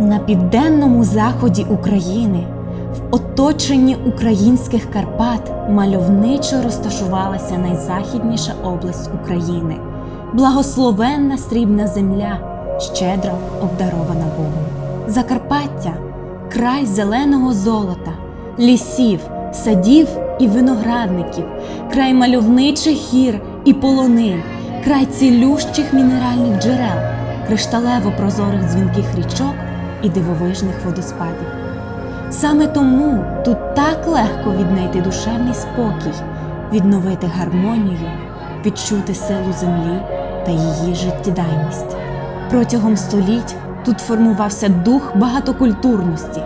На південному заході України, в оточенні українських Карпат, мальовничо розташувалася найзахідніша область України, благословенна срібна земля, щедро обдарована Богом. Закарпаття край зеленого золота, лісів, садів і виноградників, край мальовничих гір і полонин, край цілющих мінеральних джерел, кришталево прозорих дзвінких річок і дивовижних водоспадів. Саме тому тут так легко віднайти душевний спокій, відновити гармонію, відчути силу землі та її життєдайність. Протягом століть тут формувався дух багатокультурності,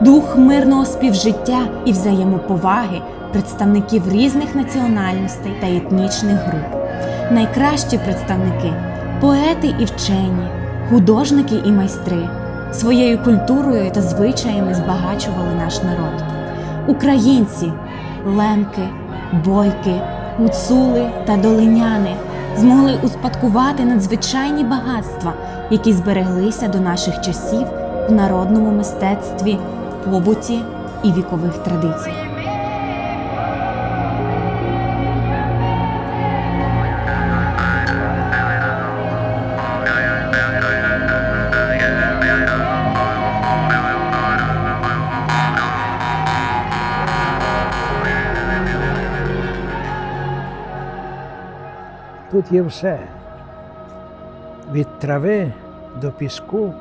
дух мирного співжиття і взаємоповаги представників різних національностей та етнічних груп. Найкращі представники поети і вчені, художники і майстри своєю культурою та звичаями збагачували наш народ. Українці, лемки, бойки, гуцули та долиняни змогли успадкувати надзвичайні багатства, які збереглися до наших часів в народному мистецтві, побуті і вікових традиціях. Тут є все. Від трави до піску,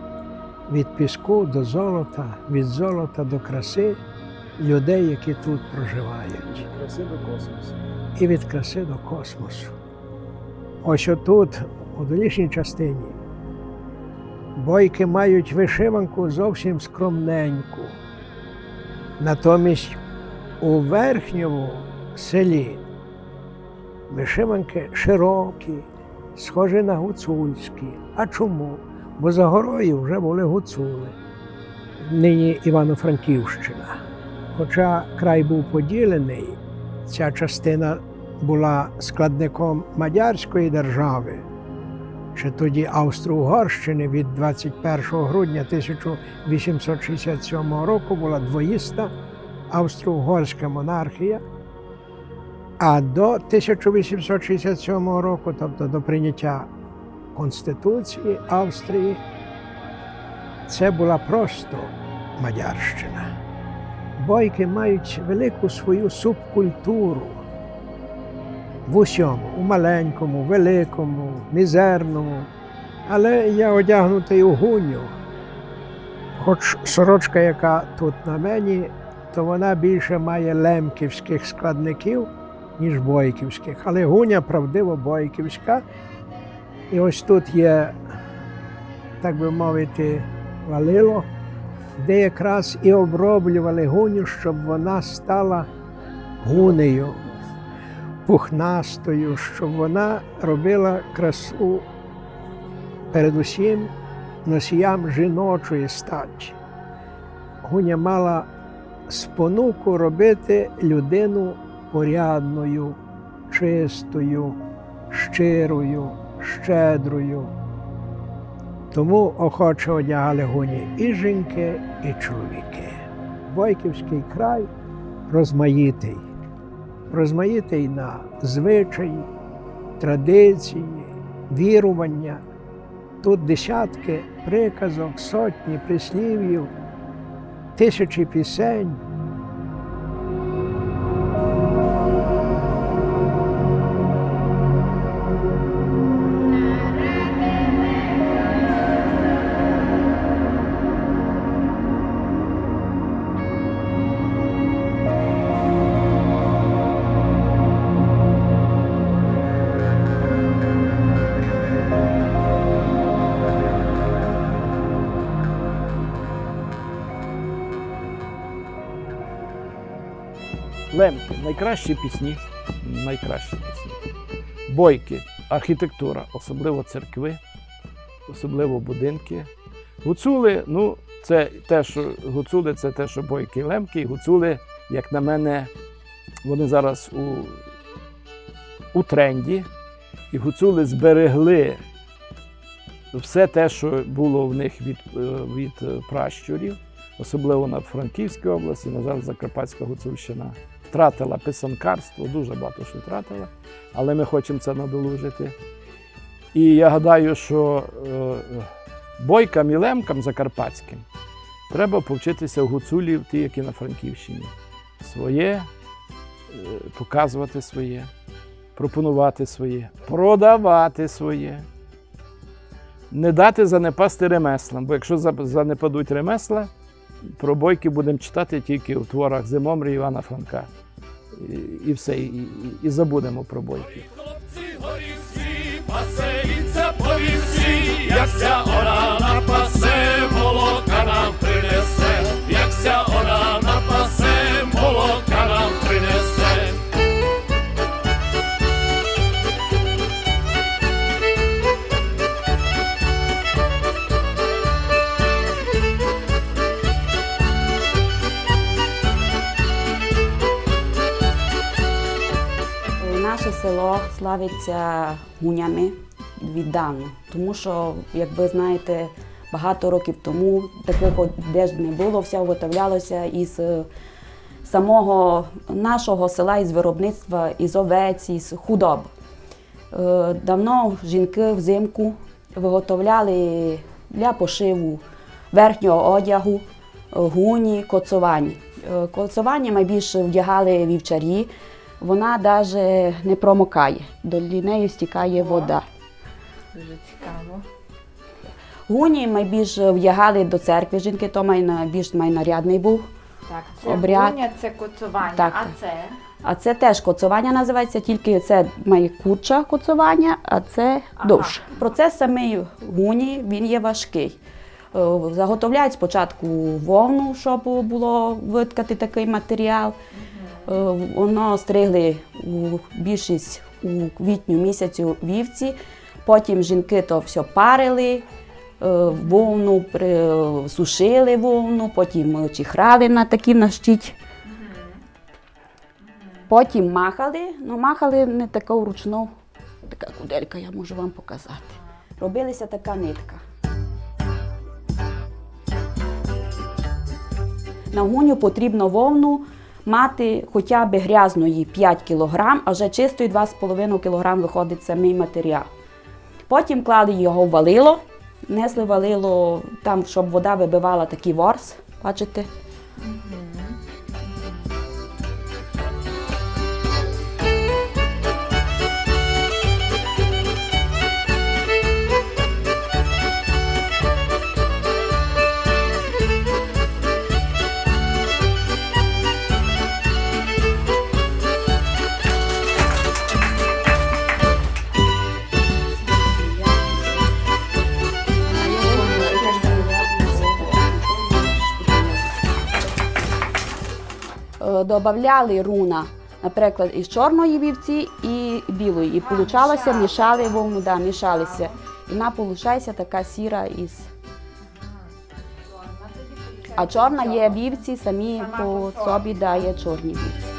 від піску до золота, від золота до краси людей, які тут проживають. Краси до космосу. І від краси до космосу. Ось отут, у долішній частині, бойки мають вишиванку зовсім скромненьку. Натомість у верхньому селі вишиванки широкі, схожі на гуцульські. А чому? Бо за горою вже були гуцули. Нині Івано-Франківщина. Хоча край був поділений, ця частина була складником Мадярської держави, чи тоді Австро-Угорщини від 21 грудня 1867 року була двоїста австро-угорська монархія. А до 1867 року, тобто до прийняття Конституції Австрії, це була просто Мадярщина. Бойки мають велику свою субкультуру в усьому, у маленькому, великому, мізерному. Але я одягнутий у гуню. Хоч сорочка, яка тут на мені, то вона більше має лемківських складників, ніж бойківських. Але гуня правдиво бойківська. І ось тут є, так би мовити, валило, де якраз і оброблювали гуню, щоб вона стала гунею, пухнастою, щоб вона робила красу передусім носіям жіночої статі. Гуня мала спонуку робити людину порядною, чистою, щирою, щедрою. Тому охоче одягали гуні і жінки, і чоловіки. Бойківський край розмаїтий, розмаїтий на звичаї, традиції, вірування. Тут десятки приказок, сотні прислів'їв, тисячі пісень. Лемки найкращі пісні, найкращі пісні. Бойки, архітектура, особливо церкви, особливо будинки. Гуцули, ну, це те, що гуцули, це те, що бойки лемки. Гуцули, як на мене, вони зараз у, у тренді. І гуцули зберегли все те, що було в них від, е, від е, пращурів, особливо на Франківській області, на жаль, Закарпатська Гуцульщина втратила писанкарство, дуже багато що втратила, але ми хочемо це надолужити. І я гадаю, що е, бойкам і лемкам закарпатським треба повчитися у гуцулів, ті, які на Франківщині. Своє, е, показувати своє, пропонувати своє, продавати своє. Не дати занепасти ремеслам, бо якщо занепадуть ремесла, про бойки будемо читати тільки у творах Зимомрі Івана Франка. І, і все, і, і, забудемо про бойки. Хлопці горівці, пасеїться по вівці, як ця ора село славиться гунями віддавна, тому що, як ви знаєте, багато років тому таких одежд не було, все виготовлялося із е, самого нашого села, із виробництва, із овець, із худоб. Е, Давно жінки взимку виготовляли для пошиву верхнього одягу, е, гуні, коцовані. Коцування найбільше вдягали вівчарі, вона навіть не промокає, до неї стікає вода. Дуже цікаво. Гуні найбільше вдягали до церкви, жінки то май на- більш майнарядний був. Так, це Обряд. гуня, це коцування, Так, а це А це теж коцування називається, тільки це має курча коцування, а це Ага. довше. Процес самий гуні він є важкий. Е, Заготовляють спочатку вовну, щоб було виткати такий матеріал. Е, Воно стригли більшість у квітню місяцю вівці. Потім жінки то все парили, е, вовну сушили вовну, потім чихрали на такі на щить. Потім махали, ну махали не таку вручну. Така куделька, я можу вам показати. Робилася така нитка. На гуню потрібно вовну мати хоча б грязної 5 кг, а вже чистої 2,5 кг виходить самий матеріал. Потім клали його в валило, несли валило там, щоб вода вибивала такий ворс. Бачите? Добавляли руна, наприклад, із чорної вівці і білої. І получалося, мішали вовну, да, мішалися. І вона получається така сіра із. А чорна є вівці, самі по собі да, є чорні вівці.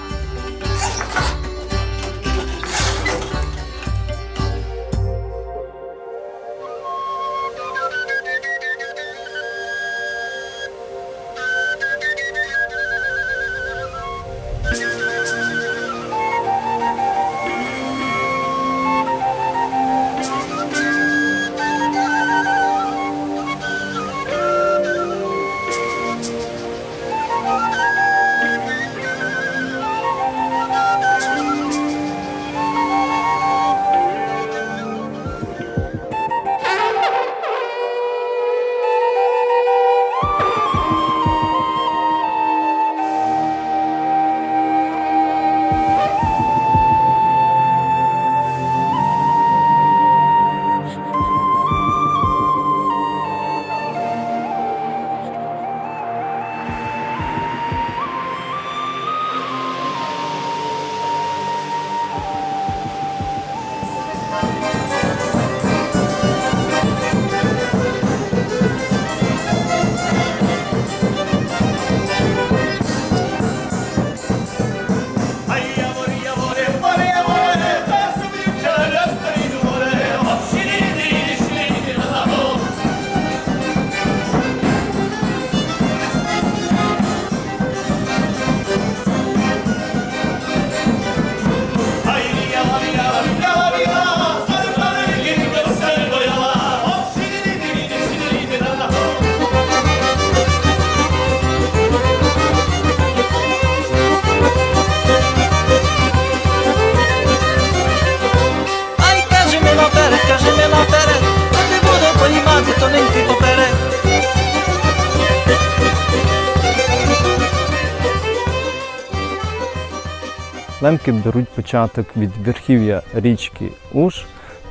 Лемки беруть початок від верхів'я річки Уж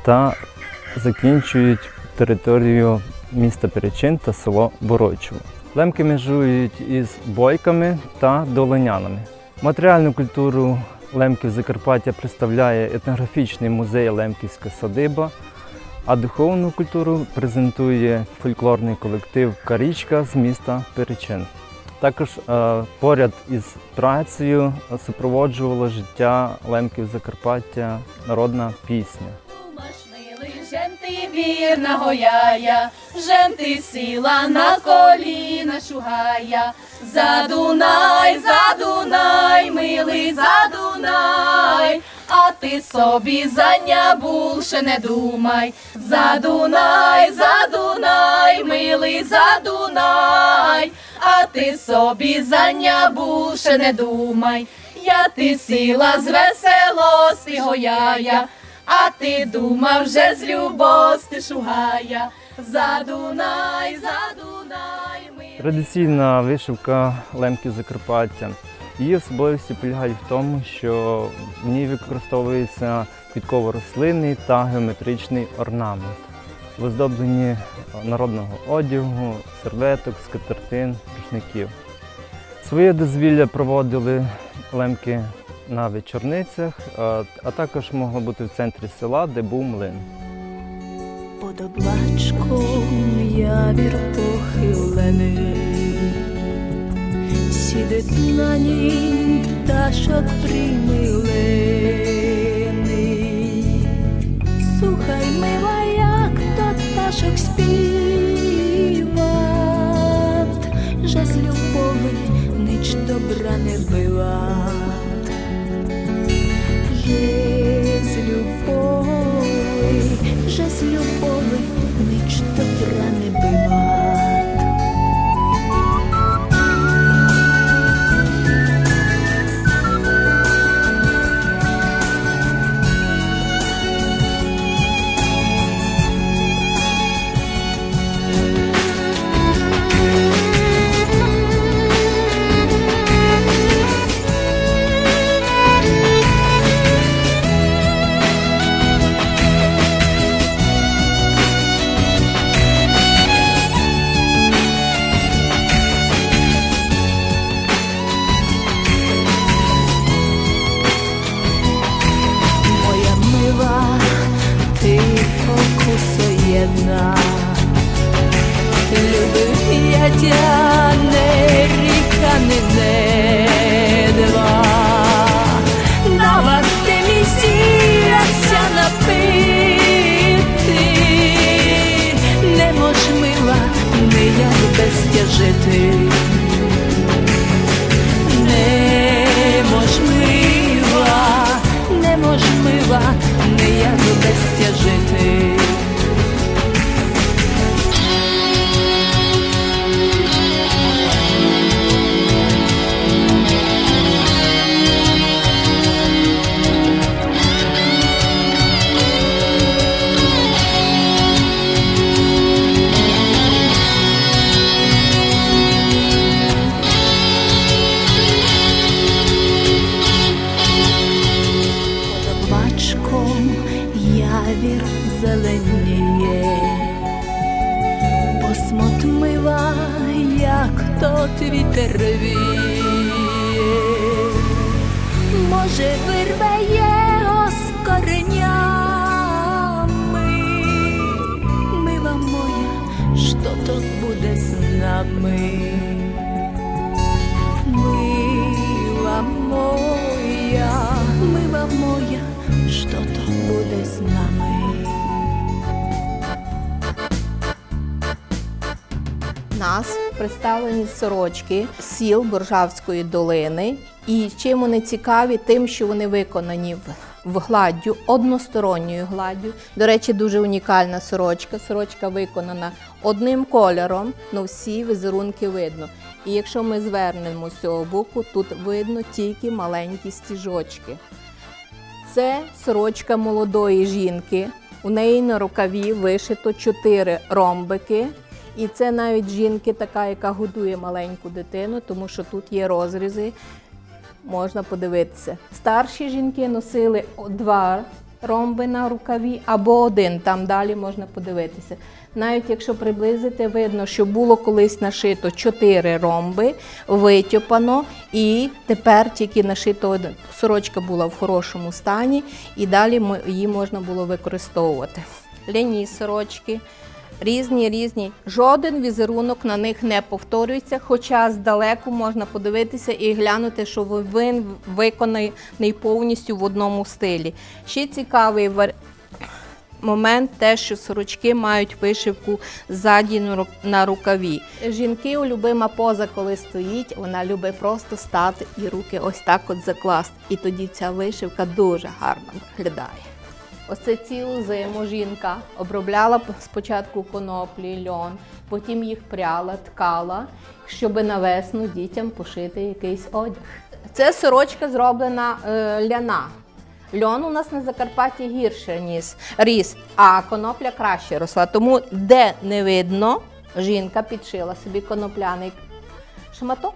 та закінчують територію міста Перечин та село Борочево. Лемки межують із бойками та долинянами. Матеріальну культуру лемків Закарпаття представляє етнографічний музей Лемківська садиба, а духовну культуру презентує фольклорний колектив Карічка з міста Перечин. Також е, поряд із працею супроводжувало життя лемків Закарпаття народна пісня. Маш милий, жен вірна гояя, жен ти сіла на коліна шугая. За Дунай, за Дунай, милий, за Дунай, а ти собі за ня більше не думай. За Дунай, за Дунай, милий, за Дунай, ти собі за ня не думай. Я ти сіла з веселості гояя, а ти думав вже з любости шугая. За Дунай, за Дунай, ми. Традиційна вишивка лемків Закарпаття. Її особливості полягають в тому, що в ній використовується підково-рослинний та геометричний орнамент, в народного одягу, серветок, скатертин, рушників. Своє дозвілля проводили лемки на вечорницях, а також могло бути в центрі села, де був млин. Под облачком явір похилений, сидить на нім пташок примилений. Пташок співат, з любови добра не била. Же сорочки сіл Боржавської долини. І чим вони цікаві, тим, що вони виконані в, гладдю, односторонньою гладдю. До речі, дуже унікальна сорочка. Сорочка виконана одним кольором, але всі візерунки видно. І якщо ми звернемо з цього боку, тут видно тільки маленькі стіжочки. Це сорочка молодої жінки. У неї на рукаві вишито чотири ромбики. І це навіть жінки, така, яка годує маленьку дитину, тому що тут є розрізи можна подивитися. Старші жінки носили два ромби на рукаві або один, там далі можна подивитися. Навіть якщо приблизити, видно, що було колись нашито чотири ромби, витьопано, і тепер тільки нашито один. Сорочка була в хорошому стані, і далі її можна було використовувати. Ляні сорочки. Різні, різні. Жоден візерунок на них не повторюється, хоча здалеку можна подивитися і глянути, що він виконаний повністю в одному стилі. Ще цікавий момент те, що сорочки мають вишивку ззаді на рукаві. Жінки любима поза, коли стоїть, вона любить просто стати і руки ось так от закласти. І тоді ця вишивка дуже гарно виглядає. Оце цілу зиму жінка обробляла спочатку коноплі, льон, потім їх пряла, ткала, щоб на весну дітям пошити якийсь одяг. Це сорочка зроблена е, ляна. Льон у нас на Закарпатті гірше ніс ріс, а конопля краще росла. Тому де не видно, жінка підшила собі конопляний шматок.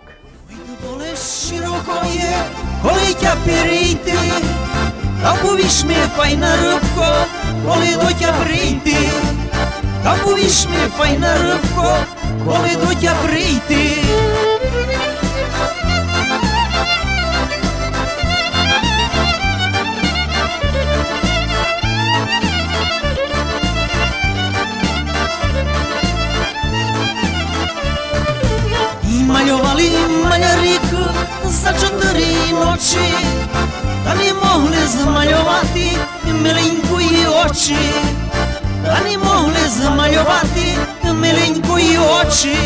Поле широко є, коли тя перейти, та повіш ми файна рибко, коли до прийти, та повіш ми файна рибко, коли до прийти. Малювали малярик за чотири ночі, та не могли змалювати миленької очі, та не могли змалювати миленької очі.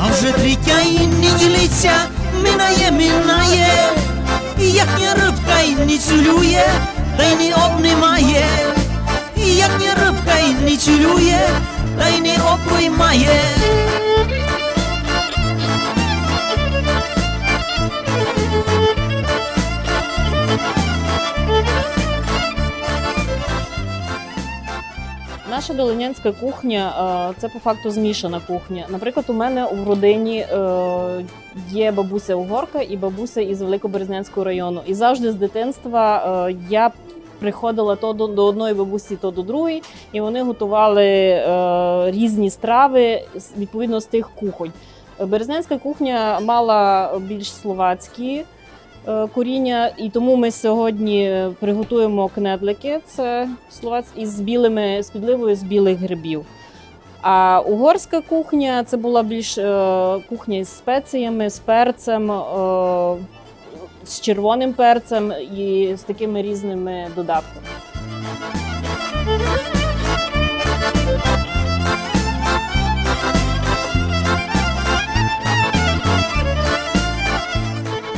А вже третя і не минає, минає, і яхня рибка й не цілює, та й не обнимає, і яхня рибка й не цілює, та й не обіймає. Наша долинянська кухня е, це по факту змішана кухня. Наприклад, у мене у родині е, є бабуся угорка і бабуся із Великоберезнянського району. І завжди з дитинства е, я приходила то до, до одної бабусі, то до другої, і вони готували різні страви відповідно з тих кухонь. Березнянська кухня мала більш словацькі коріння, і тому ми сьогодні приготуємо кнедлики. Це словац із білими з підливою з білих грибів. А угорська кухня це була більш е, кухня із спеціями, з перцем, е, з червоним перцем і з такими різними додатками.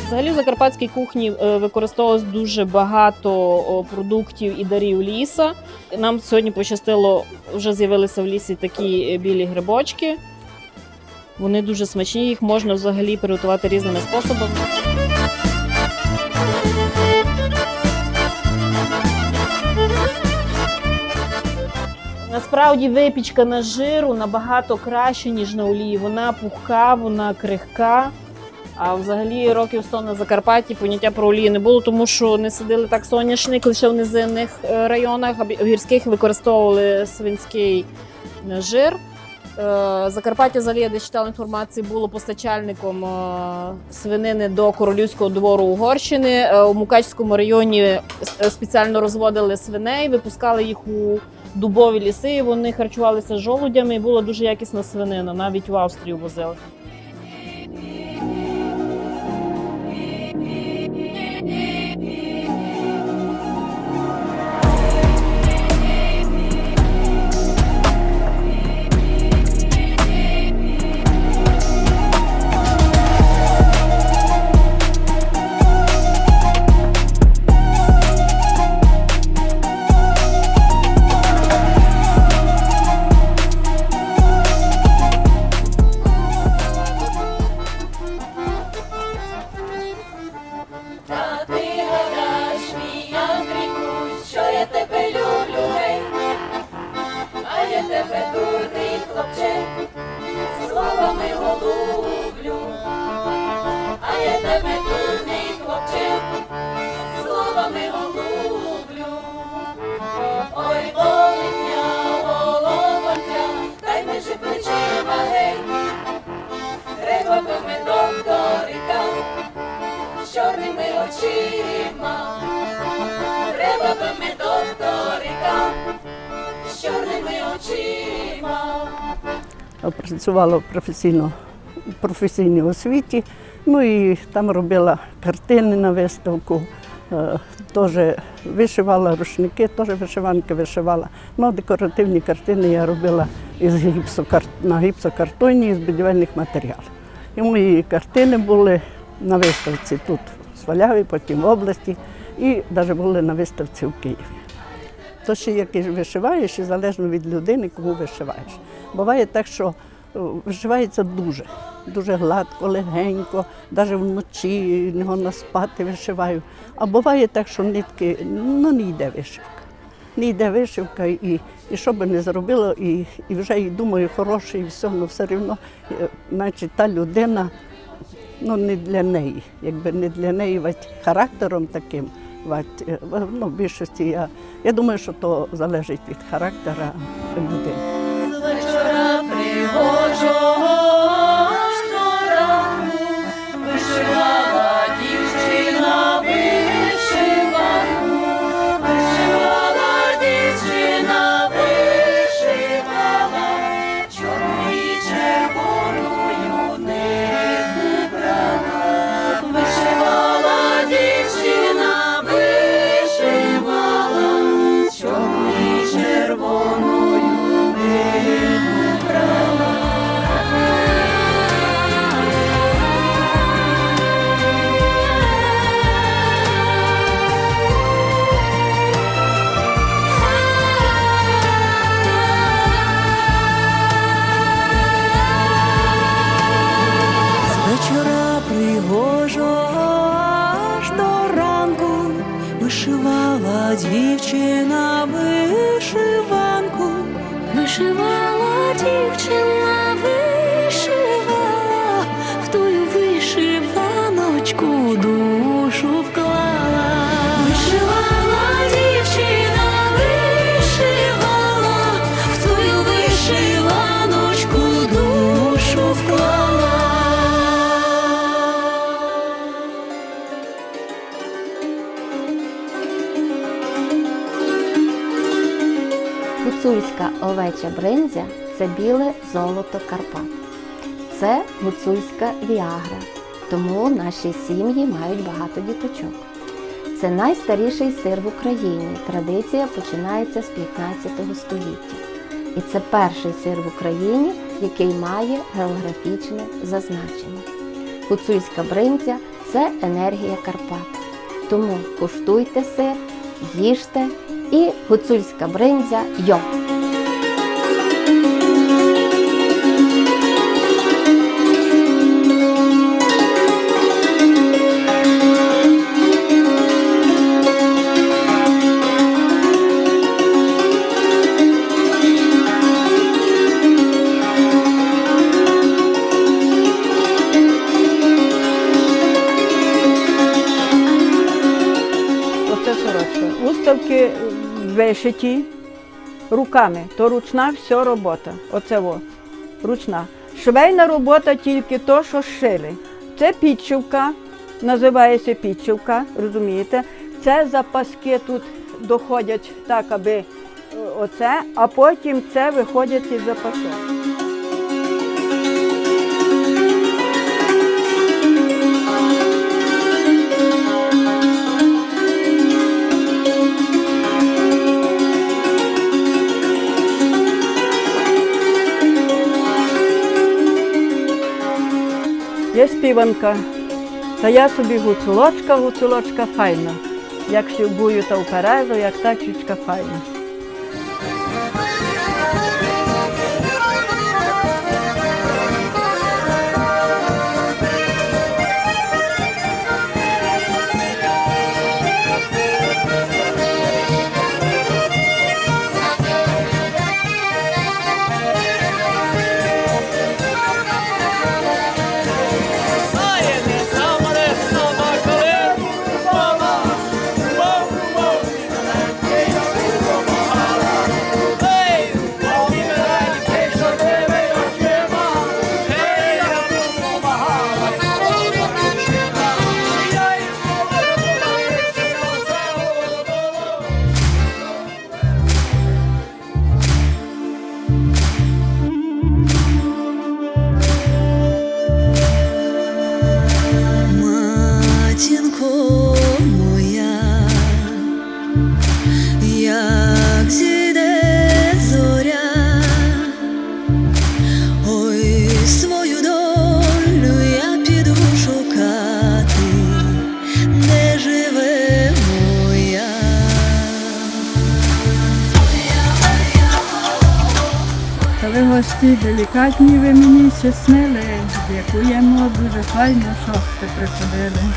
Взагалі в закарпатській кухні е, використовувалось дуже багато продуктів і дарів ліса. Нам сьогодні пощастило, вже з'явилися в лісі такі е, білі грибочки. Вони дуже смачні, їх можна взагалі приготувати різними способами. Насправді випічка на жиру набагато краще, ніж на олії. Вона пухка, вона крихка. А взагалі років 100 на Закарпатті поняття про олії не було, тому що не садили так соняшник лише в низинних е, районах, а в гірських використовували свинський е, жир. Е, Закарпаття, взагалі, я де читала інформацію, було постачальником свинини до королівського двору Угорщини. У Мукачському районі спеціально розводили свиней, випускали їх у дубові ліси. Вони харчувалися жолудями, і була дуже якісна свинина. Навіть в Австрію возили. Працювала в професійній освіті. Ну і там робила картини на виставку, е, теж вишивала рушники, теж вишиванки вишивала. Ну, декоративні картини я робила із гіпсокар... на гіпсокартоні з будівельних матеріалів. І мої картини були на виставці тут, в Сваляві, потім в області, і навіть були на виставці в Києві. То ще який вишиваєш, і залежно від людини, кому вишиваєш. Буває так, що о, вишивається дуже, дуже гладко, легенько, навіть вночі не можна спати вишиваю. А буває так, що нитки ну, не йде вишивка. Не йде вишивка, і, і що би не зробило, і, і вже і думаю, хороше, і все, але все одно, е, значить, та людина ну, не для неї, якби не для неї, вать характером таким. Вать, е, ну, в більшості я, я думаю, що то залежить від характера людини. Вишивала дівчина вишиванку, вишивала дівчина, Гуцульська овеча бринзя це біле золото Карпат. Це гуцульська віагра, тому наші сім'ї мають багато діточок. Це найстаріший сир в Україні. Традиція починається з 15 століття. І це перший сир в Україні, який має географічне зазначення. Гуцульська бринзя це енергія Карпат. Тому куштуйте сир, їжте і гуцульська бринзя йо! Вишиті руками. То ручна вся робота. Оце во, ручна. Швейна робота тільки то, що шили. Це підшивка, називається підшивка, розумієте? Це запаски тут доходять так, аби е, оце, а потім це виходять із запасок. Є співанка, та я собі гуцулочка, гуцулочка файна. Як сівбую та вперезу, як тачечка файна. Гості, делікатні ви мені щаснили. Дякуємо дуже файно, що ви приходили.